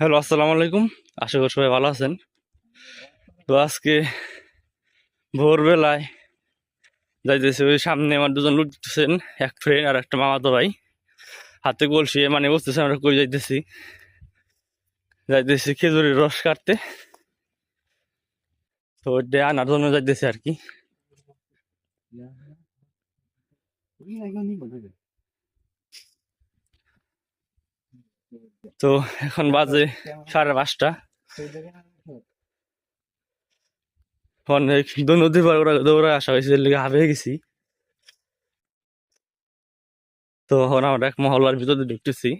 Hello, আসসালামু আলাইকুম। আশা করি সবাই ভালো আছেন। তো আজকে ভোরবেলায় যাইতেছি, ওই সামনে আমার দুজন লোক দিতেছেন, এক ফ্রেন্ড আর একটা মামাতো ভাই। হাতে কলসি মানে বসতেছে, আমরা কই যাইতেছি? যাইতেছি খেজুরের রস কাটতে। তো ওইটা আনার জন্য যাইতেছে আর কি। তো এখন বাজে সাড়ে পাঁচটা। অনেক পার করে আসা হয়েছে হাঁপিয়ে গেছি। তো এখন আমরা এক মহল্লার ভিতরে ঢুকতেছি।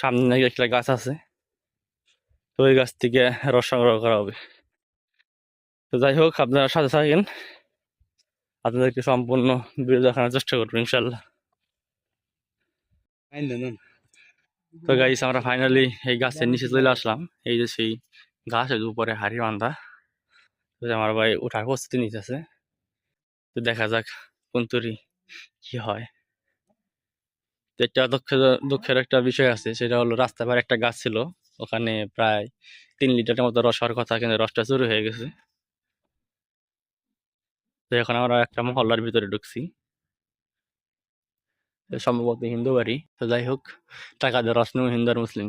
সামনে একটা গাছ আছে। তো ওই গাছ থেকে রস সংগ্রহ করা হবে। তো যাই হোক, আপনারা সাথে থাকেন। আপনাদেরকে সম্পূর্ণ ভিডিও দেখানোর চেষ্টা করব ইনশাল্লাহ তো গাইস আমরা ফাইনালি এই গাছের নিচে চলে আসলাম। এই যে সেই গাছের উপরে হাড়ি বান্ধা তো আমার ভাই ওঠার প্রস্তুতি নিতেছে। তো দেখা যাক কোন তরি কি হয়। তো একটা দুঃখের দুঃখের একটা বিষয় আছে সেটা হলো রাস্তার পারে একটা গাছ ছিল। ওখানে প্রায় তিন লিটারের মতো রস হওয়ার কথা কিন্তু রসটা চুরি হয়ে গেছে। তো এখন আমরা একটা মহল্লার ভিতরে ঢুকছি। সম্ভবত হিন্দু বাড়ি তো যাই হোক, টাকা দিয়ে রস নেব হিন্দু আর মুসলিম।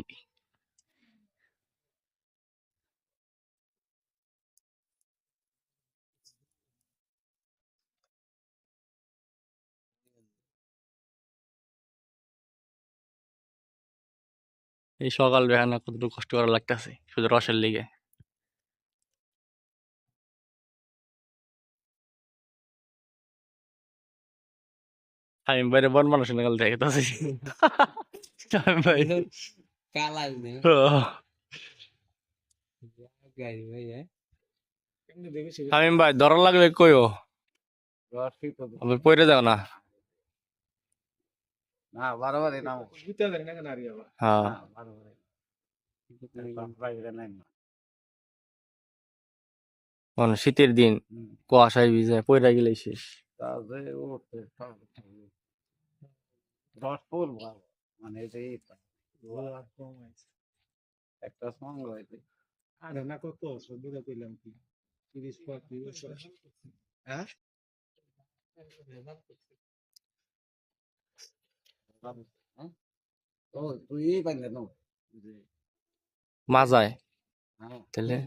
এই সকাল বেহানা কতটুকু কষ্ট করা লাগতেছে, শুধু রসের লিগে। আমি বাইরে বন মানুষ নাগাল দেখতেছি আমি ভাই। কালা গাড়ি ভাই হ্যাঁ আমি ভাই ধরা লাগলে কইও। তো আমি পড়ে যাও না। বারবার বুঝতে হ্যাঁ। বারবার মানে শীতের দিন কুয়াশায় ভিজে পড়ে গেলে শেষ। রস ফুল ভালো মানে কম আছে একটা সঙ্গ হয়েছে আর না কত সদ্য কইলাম কি? তিরিশ পঁয়ত্রিশ বছর। হ্যাঁ? ও তুই পাইলে নো? মাজায়। হ্যাঁ। তাহলে?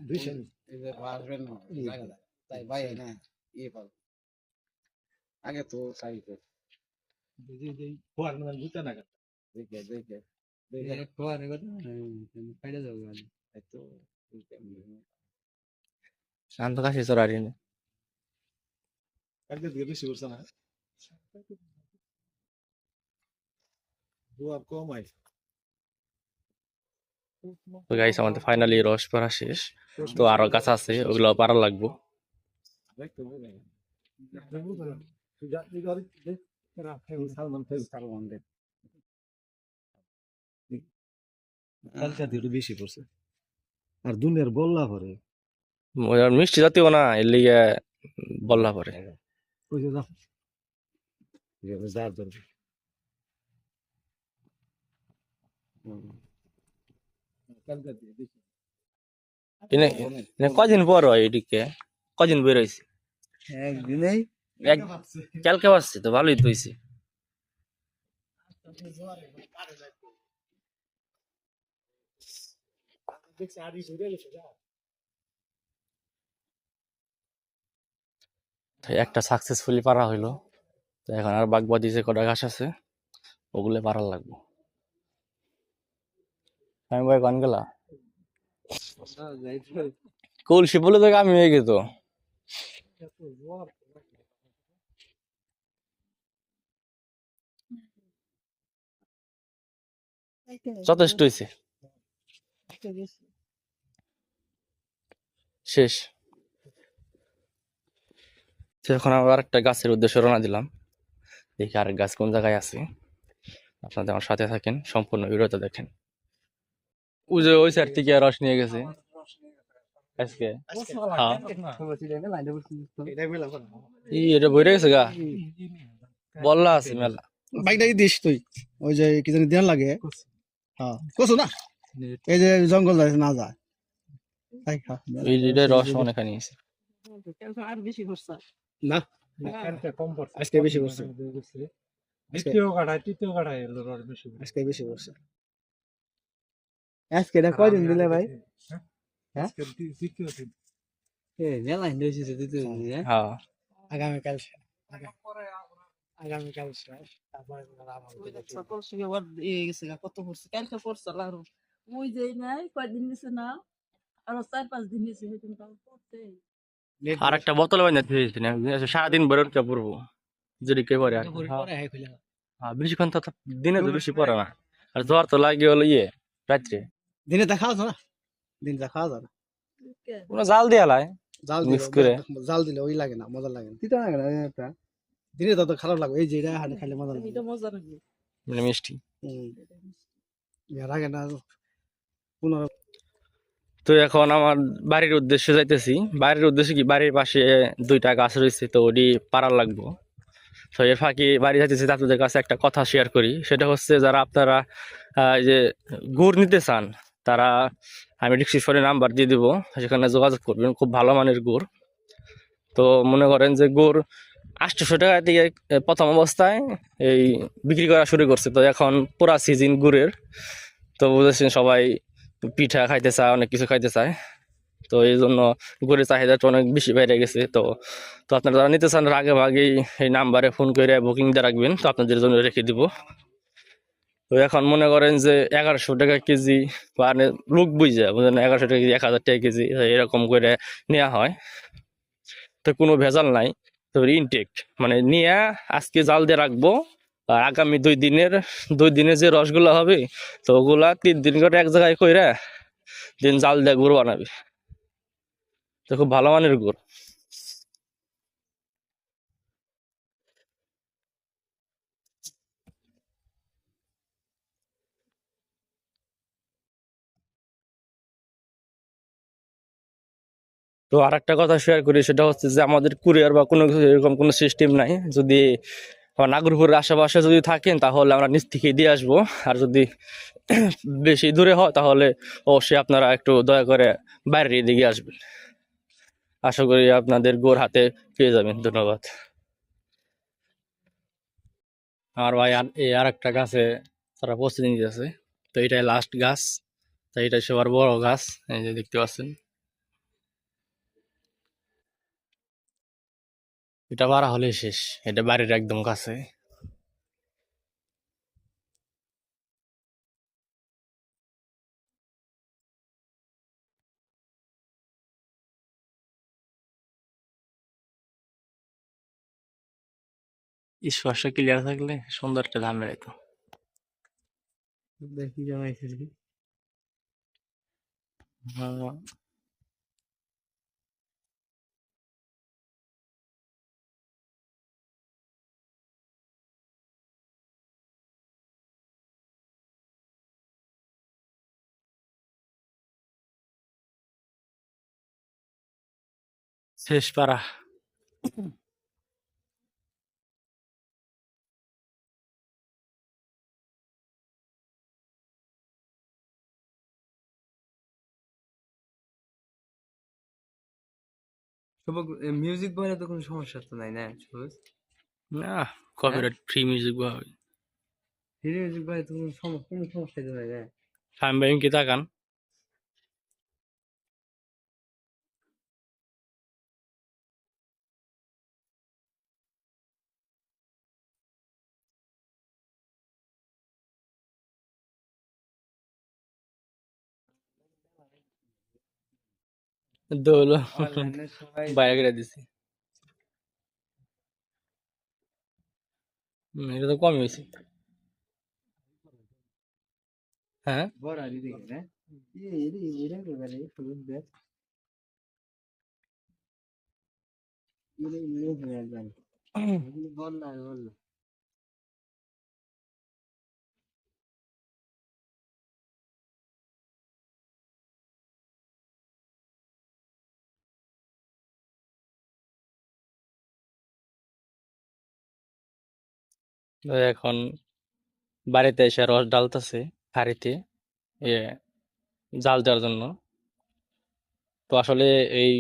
তাই ভাই না ইয়ে পাবো আগে তো চাইতে। বুঝি যে ফোয়ার মানে বুঝতে না কেন দেখে দেখে দেখে ফোয়ারে কথা ফাইডা যাব গাড়ি এই তো শান্ত কাশি চড়ারি না কালকে দিয়ে বেশি করছে না দুয়ার কম আছে তো গাইস আমাদের ফাইনালি রস পড়া শেষ তো আরও গাছ আছে ওগুলো পারা লাগবো সালমান সালমান দেব কালকে দিয়ে বেশি পড়ছে আর দুনিয়ার বললা পরে মিষ্টি জাতীয় না এর লিগে বললা পরে যা যার ধরবে কদিন পর হয় এদিকে কদিন বের হয়েছে একদিনেই এক কালকে আসছে তো ভালোই তো হয়েছে। একটা সাকসেসফুলি পারা হইল। তো এখন আর বাগবাদি যে কটা ঘাস আছে ওগুলো পারা লাগবো। আমি ভাই গান গেলা? কলসি বলে তো আমি হয়ে গেত যথেষ্ট হয়েছে শেষ। এখন আবার একটা গাছের উদ্দেশ্যে রওনা দিলাম। দেখি আরেক গাছ কোন জায়গায় আছে। আপনাদের আমার সাথে থাকেন সম্পূর্ণ ভিডিওটা দেখেন। ওই যে ওই সাইড থেকে রস নিয়ে গেছে। আজকে? হ্যাঁ। এটা বইরে গেছে গা? বললা আছে মেলা। বাইকটা দিস তুই। ওই যে কি জানি দেন লাগে। হ্যাঁ কসু না? এই যে জঙ্গল যায় না যায়। তাই খা। এই যে রস অনেকখানি আছে আর বেশি করছে। না? কালকে কম পড়ছে আজকে বেশি পড়ছে। দ্বিতীয় কাঠায় তৃতীয় কাঠায় এলো রস বেশি আজকে বেশি করছে। আজকে এটা কয়দিন দিলে ভাই? হ্যাঁ? দ্বিতীয় দিন। মেলা হিন্দু হয়েছে দিতে হ্যাঁ হ্যাঁ আগামীকাল আবার ইয়ে গেছে কত পড়ছে কালকে পড়ছে আরও নাই কয়দিন দিছে না আরও চার পাঁচ দিন তাও পড়ছে আর একটা বোতল বানিয়ে দিয়েছি না সারাদিন বড় কে পড়ব? যদি কে পরে হ্যাঁ বেশিক্ষণ তো দিনে তো বেশি পড়ে না। আর জ্বর তো লাগে হলো ইয়ে রাত্রে। দিনে তা খাওয়া যায় না? দিন খাওয়া যায় না? কোনো জাল দিয়ে লাই। জাল দিলে করে। জাল দিলে ওই লাগে না মজা লাগে না। তিতা না দিনে তো তো খারাপ লাগবে। এই যে এটা হাতে খাইলে মজা লাগে। এটা মজা লাগবে মানে মিষ্টি। এর আগে না পনেরো তো এখন আমার বাড়ির উদ্দেশ্যে যাইতেছি। বাড়ির উদ্দেশ্যে কি? বাড়ির পাশে দুইটা গাছ রয়েছে তো ওটি পাড়ার লাগবো। তো এর ফাঁকে বাড়ি যাইতেছি আপনাদের কাছে একটা কথা শেয়ার করি। সেটা হচ্ছে যারা আপনারা এই যে গুড় নিতে চান তারা আমি ডিসক্রিপশনে নাম্বার দিয়ে দিব। সেখানে যোগাযোগ করবেন খুব ভালো মানের গুড়। তো মনে করেন যে গুড় আটশোশো টাকা দিয়ে প্রথম অবস্থায় এই বিক্রি করা শুরু করছে। তো এখন পুরা সিজন গুড়ের। তো বুঝেছেন সবাই পিঠা খাইতে চায়, অনেক কিছু খাইতে চায়। তো এই জন্য গুড়ের চাহিদাটা অনেক বেশি বেড়ে গেছে। তো তো আপনারা যারা নিতে চান, আগে ভাগেই এই নাম্বারে ফোন করে বুকিং দিয়ে রাখবেন। তো আপনাদের জন্য রেখে দিব। তো এখন মনে করেন যে এগারোশো টাকা কেজি বা লোক বুঝে বুঝলেন এগারোশো টাকা কেজি, এক হাজার টাকা কেজি, এরকম করে নেওয়া হয়। তো কোনো ভেজাল নাই। ইনটেক মানে নিয়ে আজকে জাল দিয়ে রাখব, আর আগামী দুই দিনের দুই দিনের যে রসগুলো হবে, তো ওগুলা তিন দিন করে এক জায়গায় কইরা দিন জাল দিয়ে গুড় বানাবে। তো খুব ভালো মানের গুড়। তো আর একটা কথা শেয়ার করি, সেটা হচ্ছে যে আমাদের কুরিয়ার বা কোনো কিছু এরকম কোনো সিস্টেম নাই। যদি নাগরপুরের আশেপাশে যদি থাকেন, তাহলে আমরা নিচ থেকে দিয়ে আসব। আর যদি বেশি দূরে হয়, তাহলে অবশ্যই আপনারা একটু দয়া করে বাইরের দিকে আসবেন। আশা করি আপনাদের গোর হাতে পেয়ে যাবেন। ধন্যবাদ। আমার ভাই, আর এই আর একটা গাছে তারা প্রস্তুতি নিতেছে। তো এটাই লাস্ট গাছ, তো এটাই সবার বড় গাছ, এই যে দেখতে পাচ্ছেন। এটা বাড়া হলে শেষ। এটা বাড়ির একদম কাছে। স্পর্শ ক্লিয়ার থাকলে সুন্দর একটা দাম বেড়াইতো। দেখি জমাইছে দেখি হ্যাঁ। শেষ পারা। মিউজিক বলে তো কোনো সমস্যা তো নাই না সবুজ না কপিরাইট ফ্রি মিউজিক হবে। মিউজিক বলে তো কোনো সমস্যা কোনো সমস্যা তো নাই না? ভাই কি তাকান দোল বাইরে করে দিছি। এটা তো কমই হয়েছে। হ্যাঁ? ইরে হয়ে বল না বল না। এখন বাড়িতে এসে রস ডালতেছে হাড়িতে জাল দেওয়ার জন্য। তো আসলে এই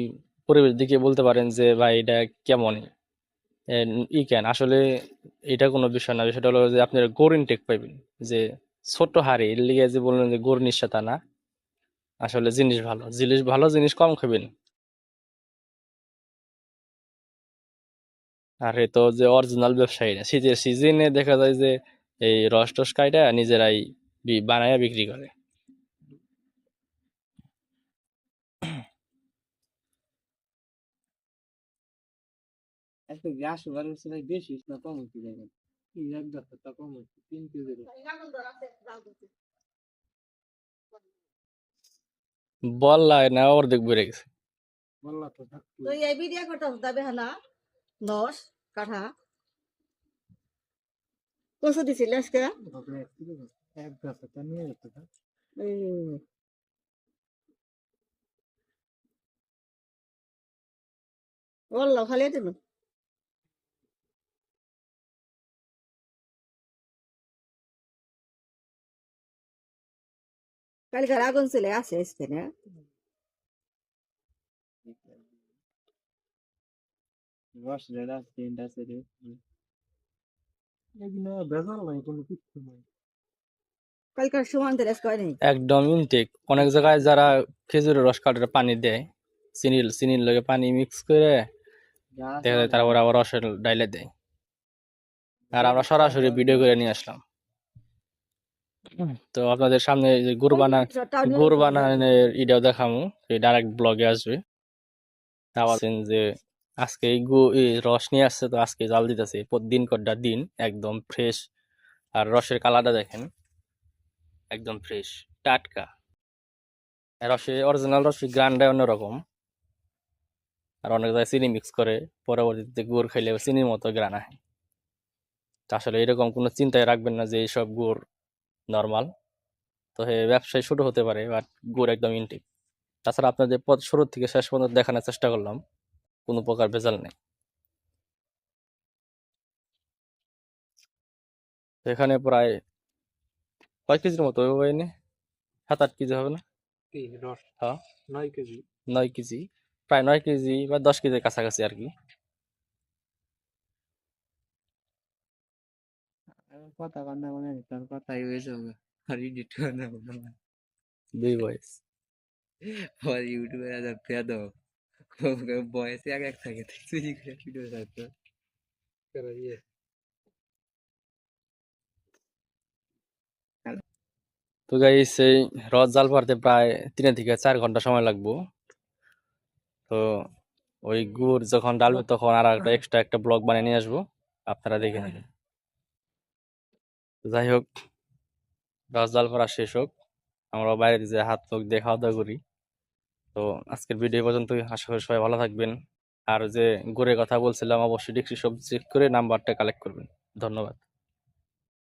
পরিবেশ দিকে বলতে পারেন যে, ভাই, এটা কেমন? ই কেন? আসলে এটা কোনো বিষয় না। বিষয়টা হলো যে আপনার গোর ইনটেক পাইবেন। যে ছোট হাড়ি, এর লিগে যে বললেন যে গোর নিঃসা তা না। আসলে জিনিস ভালো। জিনিস ভালো, জিনিস কম খাবেন। আর এ তো যে অরিজিনাল ব্যবসায়ী না শীতের সিজনে দেখা যায় যে এই রস টস কাইটা নিজেরাই বানায়া বিক্রি করে। আজকে গ্যাস ওভার হচ্ছে বেশি না কম হচ্ছে এক কম হচ্ছে তিন কেজির বল লাগে না অর্ধেক বেড়ে গেছে। বললা তো থাকতো তো এই ভিডিও করতে হবে হানা দশ কাঠা কত দিছিল আজকে বলল খালি দিল কালকার আগুন চলে আসে আজকে না রস রেডা তিনটা আছে রে এগুলো ভেজাল নাই কোনো কিছু নাই কালকার সমান তেরেস কয় নেই? একদম ইনটেক অনেক জায়গায় যারা খেজুরের রস কাটার পানি দেয় চিনির চিনির লগে পানি মিক্স করে দেখা যায় তারপর আবার রসের ডাইলে দেয়। আর আমরা সরাসরি ভিডিও করে নিয়ে আসলাম। তো আপনাদের সামনে যে গুড় বানা গুড় বানানোর ইটাও দেখামু ডাইরেক্ট ব্লগে আসবে। আবার যে আজকে এই গু রস নিয়ে আসছে তো আজকে জাল দিতেছে। দিন কটা দিন একদম ফ্রেশ আর রসের কালারটা দেখেন। একদম ফ্রেশ টাটকা। রসে অরিজিনাল রসের গ্রান্ডায় অন্যরকম। আর অনেক জায়গায় চিনি মিক্স করে। পরবর্তীতে গুড় খাইলে চিনির মতো গ্রান তো আসলে এরকম কোনো চিন্তায় রাখবেন না যে এইসব গুড় নর্মাল তো হে, ব্যবসায় শুরু হতে পারে বাট গুড় একদম ইনটেক তাছাড়া আপনাদের পথ শুরু থেকে শেষ পর্যন্ত দেখানোর চেষ্টা করলাম। কোনো প্রকার ভেজাল নেই। এখানে প্রায় কয় কেজির মতো হবে এনে? সাত আট কেজি হবে না? হ্যাঁ। নয় কেজি। নয় কেজি। প্রায় নয় কেজি বা দশ কেজির কাছাকাছি আর কি। কথা কান্না মানে তোর কথাই হয়েছে আর এডিট করে না। দুই বয়স আর ইউটিউবে আজ বয়সে এক এক থাকে চুরি করে ভিডিও ছাড়তো ইয়ে? তো গাইস এই রথ জাল পারতে প্রায় তিন থেকে চার ঘণ্টা সময় লাগবো। তো ওই গুড় যখন ডালবে তখন আর একটা এক্সট্রা একটা ব্লগ বানিয়ে নিয়ে আসব আপনারা দেখে নেবেন। যাই হোক রথ জাল করা শেষ হোক আমরা বাইরে যে হাত মুখ দিয়ে খাওয়া দাওয়া করি। তো আজকের ভিডিও পর্যন্তই। আশা করি সবাই ভালো থাকবেন। আর যে গুড়ের কথা বলছিলাম, অবশ্যই ডিসক্রিপশন চেক করে নাম্বারটা কালেক্ট করবেন। ধন্যবাদ।